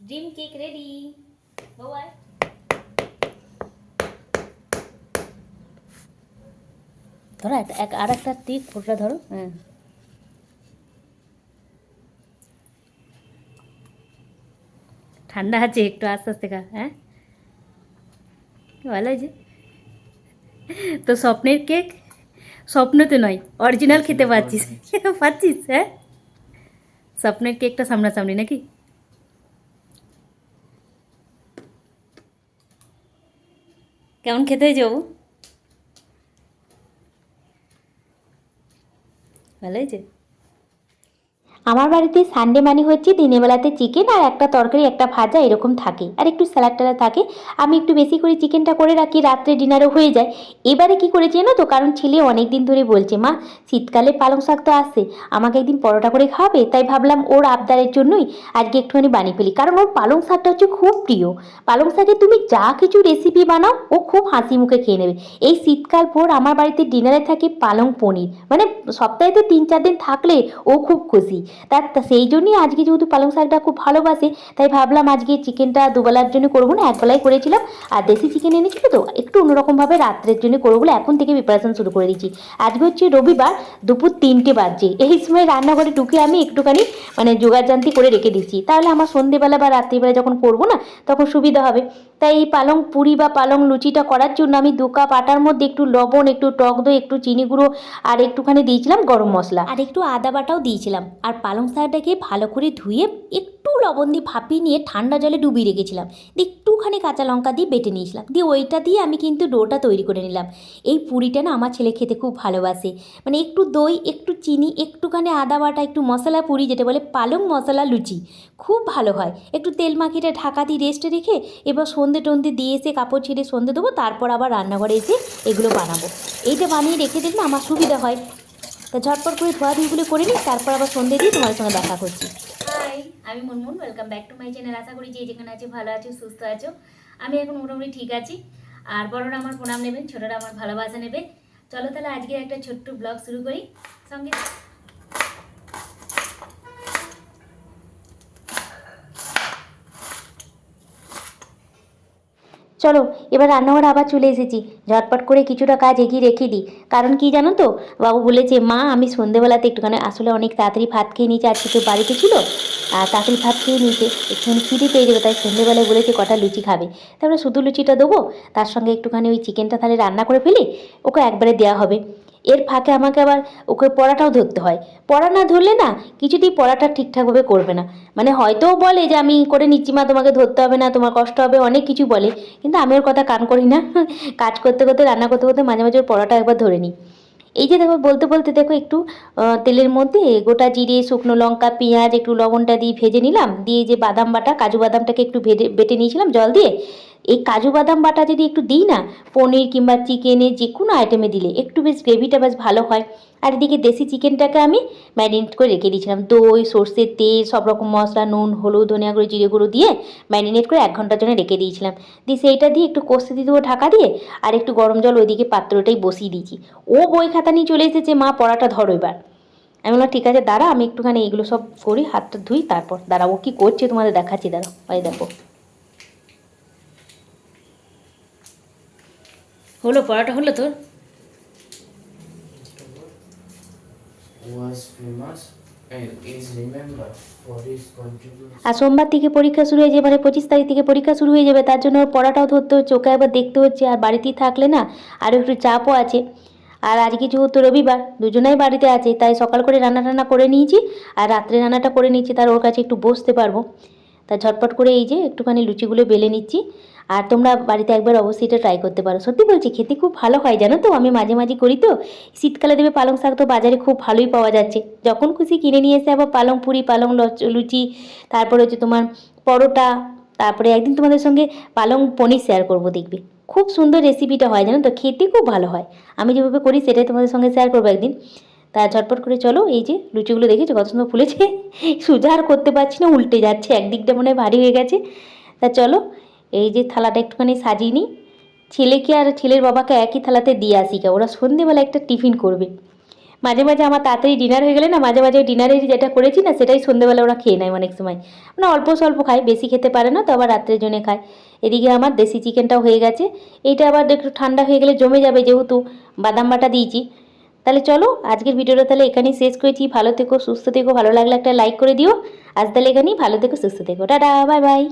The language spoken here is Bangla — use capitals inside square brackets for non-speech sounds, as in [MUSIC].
ড্রিম কেক রেডি বাবাই ধরো একটা এক আর একটা টিক ফোটা ধরো হ্যাঁ। ঠান্ডা আছে একটু আস্তে আস্তে খা হ্যাঁ। ভালো হয়েছে। তো স্বপ্নের কেক? স্বপ্নতে নয় অরিজিনাল খেতে পাচ্ছিস। [LAUGHS] পাচ্ছিস হ্যাঁ। স্বপ্নের কেকটা সামনাসামনি নাকি? কেমন খেতে হয়েছে বাবু? ভালো হয়েছে? আমার বাড়িতে সানডে মানে হচ্ছে দিনের বেলাতে চিকেন আর একটা তরকারি, একটা ভাজা এরকম থাকে। আর একটু স্যালাড ট্যালাড থাকে। আমি একটু বেশি করে চিকেনটা করে রাখি, রাত্রে ডিনারও হয়ে যায়। এবারে কি করেছি জানো তো? কারণ ছেলে অনেক দিন ধরে বলছে, মা, শীতকালে পালং শাক তো আসে আমাকে একদিন পরোটা করে খাওয়াবে? তাই ভাবলাম ওর আবদারের জন্যই আজকে একটুখানি বানিয়ে ফেলি। কারণ ওর পালং শাকটা হচ্ছে খুব প্রিয়। পালং শাকে তুমি যা কিছু রেসিপি বানাও, ও খুব হাসি মুখে খেয়ে নেবে। এই শীতকাল পর আমার বাড়িতে ডিনারে থাকে পালং পনির। মানে সপ্তাহেতে তিন চার দিন থাকলে ও খুব খুশি। তা সেই জন্যই আজকে যেহেতু পালং শাকটা খুব ভালোবাসে, তাই ভাবলাম আজকে চিকেনটা দুবেলার জন্য করব না একবেলায় করেছিলাম, আর দেশি চিকেন এনেছিল তো, একটু অন্যরকমভাবে রাত্রের জন্য করব বলে এখন থেকে প্রিপারেশন শুরু করে দিচ্ছি আজকে হচ্ছে রবিবার, দুপুর তিনটে বাজছে, এই সময় রান্নাঘরে ঢুকে আমি একটুখানি মানে জোগাড়জান্তি করে রেখে দিচ্ছি তাহলে আমার সন্ধেবেলা বা রাত্রিবেলা যখন করব না, তখন সুবিধা হবে। তাই এই পালং পুরি বা পালং লুচিটা করার জন্য আমি দু কাপ আটার মধ্যে একটু লবণ, একটু টক দই, একটু চিনি গুঁড়ো, আর একটুখানি দিয়েছিলাম গরম মশলা। আর একটু আদা বাটাও দিয়েছিলাম, আর পালং শাকটাকে ভালো করে ধুয়ে একটু লবণ দিয়ে ভাপিয়ে নিয়ে ঠান্ডা জলে ডুবিয়ে রেখেছিলাম। দিয়ে একটুখানি কাঁচা লঙ্কা দিয়ে বেটে নিয়েছিলাম। দিয়ে ওইটা দিয়ে আমি কিন্তু ডোটা তৈরি করে নিলাম। এই পুরিটা না আমার ছেলে খেতে খুব ভালোবাসে। মানে একটু দই, একটু চিনি, একটুখানি আদা বাটা, একটু মশলা পুরি, যেটা বলে পালং মশলা লুচি, খুব ভালো হয়। একটু তেল মাখিয়ে ঢাকা দিয়ে রেস্টে রেখে এবার সন্ধে টন্ধে দিয়ে এসে কাপড় ছেড়ে সন্ধে দেবো, তারপর আবার রান্নাঘরে এসে এগুলো বানাবো। এইটা বানিয়ে রেখে দেখলে আমার সুবিধা হয়। তা ঝটপট করে ধোয়া ধুইগুলো করে নিই, তারপর আবার সন্ধে দিয়ে তোমার সঙ্গে দেখা করছি। হাই আমি Munmun welcome back to my channel আশা করি যে যেখানে আছো, ভালো আছো, সুস্থ আছো। আমি এখন মোটামুটি ঠিক আছি। আর বড়রা আমার প্রণাম নেবেন, ছোটরা আমার ভালোবাসা নেবে চলো তাহলে আজকে একটা ছোট্ট ব্লগ শুরু করি। সঙ্গে চলো, এবার রান্নাঘর আবার চলে এসেছি। ঝটপট করে কিছুটা কাজ এগিয়ে রেখে দিই। কারণ কি জানো তো? বাবু বলেছে, মা, আমি সন্ধেবেলাতে একটুখানি আসলে অনেক তাড়াতাড়ি ভাত খেয়ে নিয়েছি। আজকে তো বাড়িতে ছিল? আর তাড়াতাড়ি ভাত খেয়ে নিয়েছে। একটুখানি খিদে পেয়ে যাবে, তাই সন্ধেবেলায় বলেছে কটা লুচি খাবে। তারপরে শুধু লুচিটা দেবো, তার সঙ্গে একটুখানি ওই চিকেনটা তাহলে রান্না করে ফেলি, ওকে একবারে দেওয়া হবে। এর ফাঁকে আমাকে আবার ওকে পড়াটাও ধরতে হয়। পড়া না ধরলে না কিছুতেই পড়াটা ঠিকঠাকভাবে করবে না। মানে হয়তো বলে যে আমি করে নিচ্ছি, মা তোমাকে ধরতে হবে না, তোমার কষ্ট হবে, অনেক কিছু বলে। কিন্তু আমি ওর কথা কান করি না। [LAUGHS] কাজ করতে করতে, রান্না করতে করতে মাঝে মাঝে ওর পড়াটা একবার ধরে নিই। এই যে দেখো, বলতে বলতে দেখো একটু তেলের মধ্যে গোটা জিরে, শুকনো লঙ্কা, পেঁয়াজ, একটু লবণটা দিয়ে ভেজে নিলাম। দিয়ে যে বাদাম বাটা, কাজু বাদামটাকে একটু ভেজে, বেটে নিয়েছিলাম জল দিয়ে। এই কাজু বাদাম বাটা যদি একটু দিই না, পনির কিংবা চিকেনে যে কোনো আইটেমে দিলে একটু বেশ গ্রেভিটা বেশ ভালো হয়। আর এদিকে দেশি চিকেনটাকে আমি ম্যারিনেট করে রেখে দিয়েছিলাম। দই সর্ষের তেল, সব রকম মশলা, নুন, হলুদ, ধনিয়া গুঁড়ো, জিরে গুঁড়ো দিয়ে ম্যারিনেট করে এক ঘণ্টার জন্য রেখে দিয়েছিলাম। দিয়ে সেইটা দিয়ে একটু কষতে দিয়ে দেবো ঢাকা দিয়ে, আর একটু গরম জল ওইদিকে পাত্রটাই বসিয়ে দিয়েছি। ও বই খাতা নিয়ে চলে এসেছে, মা পড়াটা ধরো এবার। আমি বললাম, ঠিক আছে, দাঁড়া, আমি একটুখানি এইগুলো সব করি হাতটা ধুই, তারপর দাঁড়া ও কী করছে তোমাদের দেখাচ্ছি, দাঁড়াও, ওই দেখো। হলো পড়াটা হলো তোর? আর সোমবার থেকে পরীক্ষা শুরু হয়ে যাবে মানে পঁচিশ তারিখ থেকে পরীক্ষা শুরু হয়ে যাবে তার জন্য ওর পড়াটাও ধরতে হচ্ছে ওকে একবার দেখতে হচ্ছে আর বাড়িতেই থাকলে না আরও একটু চাপও আছে। আর আজ আজকে যেহেতু রবিবার দুজনাই বাড়িতে আছে তাই সকাল করে রান্না টান্না করে নিয়েছি আর রাত্রে রান্নাটা করে নিয়েছি তার ওর কাছে একটু বসতে পারব। তা ঝটপট করে এই যে একটুখানি লুচিগুলো বেলে নিচ্ছি। আর তোমরা বাড়িতে একবার অবশ্যই এটা ট্রাই করতে পারো। সত্যি বলছি, খেতে খুব ভালো হয়, জানো তো? আমি মাঝে মাঝে করি তো। শীতকালে দেবে পালং শাক তো বাজারে খুব ভালোই পাওয়া যাচ্ছে। যখন খুশি কিনে নিয়ে এসে আবার পালং পুরি, পালং লচ- তারপরে হচ্ছে তোমার পরোটা, তারপরে একদিন তোমাদের সঙ্গে পালং পনির শেয়ার করব, দেখবে। খুব সুন্দর রেসিপিটা হয়, জানো তো? খেতে খুব ভালো হয়। আমি যেভাবে করি, সেটাই তোমাদের সঙ্গে শেয়ার করব একদিন। তা ঝটপট করে চলো, এই যে লুচিগুলো দেখেছ? কত সুন্দর ফুলেছে। [LAUGHS] সোজা আর করতে পারছি না, উল্টে যাচ্ছে, একদিকটা মনে হয় ভারী হয়ে গেছে। তা চলো এই যে থালাটা একটুখানি সাজিয়ে নিই ছেলেকে আর ছেলের বাবাকে একই থালাতে দিয়ে আসি কা, ওরা সন্ধেবেলা একটা টিফিন করবে। মাঝে মাঝে আমার তাড়াতাড়ি ডিনার হয়ে গেলে না, মাঝে মাঝে ডিনারের যেটা করেছি না, সেটাই সন্ধ্যেবেলা ওরা খেয়ে নেয় অনেক সময়। মানে অল্প স্বল্প খায়, বেশি খেতে পারে না, তো আবার রাত্রের জন্য খায়। এদিকে আমার দেশি চিকেনটাও হয়ে গেছে। এইটা আবার একটু ঠান্ডা হয়ে গেলে জমে যাবে যেহেতু বাদাম বাটা দিয়েছি। তাহলে চলো, আজকের ভিডিওটা তাহলে এখানেই শেষ করেছি। ভালো থেকো, সুস্থ থেকো, ভালো লাগলে একটা লাইক করে দিও। আজ তাহলে এখানেই ভালো থেকো, সুস্থ থেকো। Tata bye bye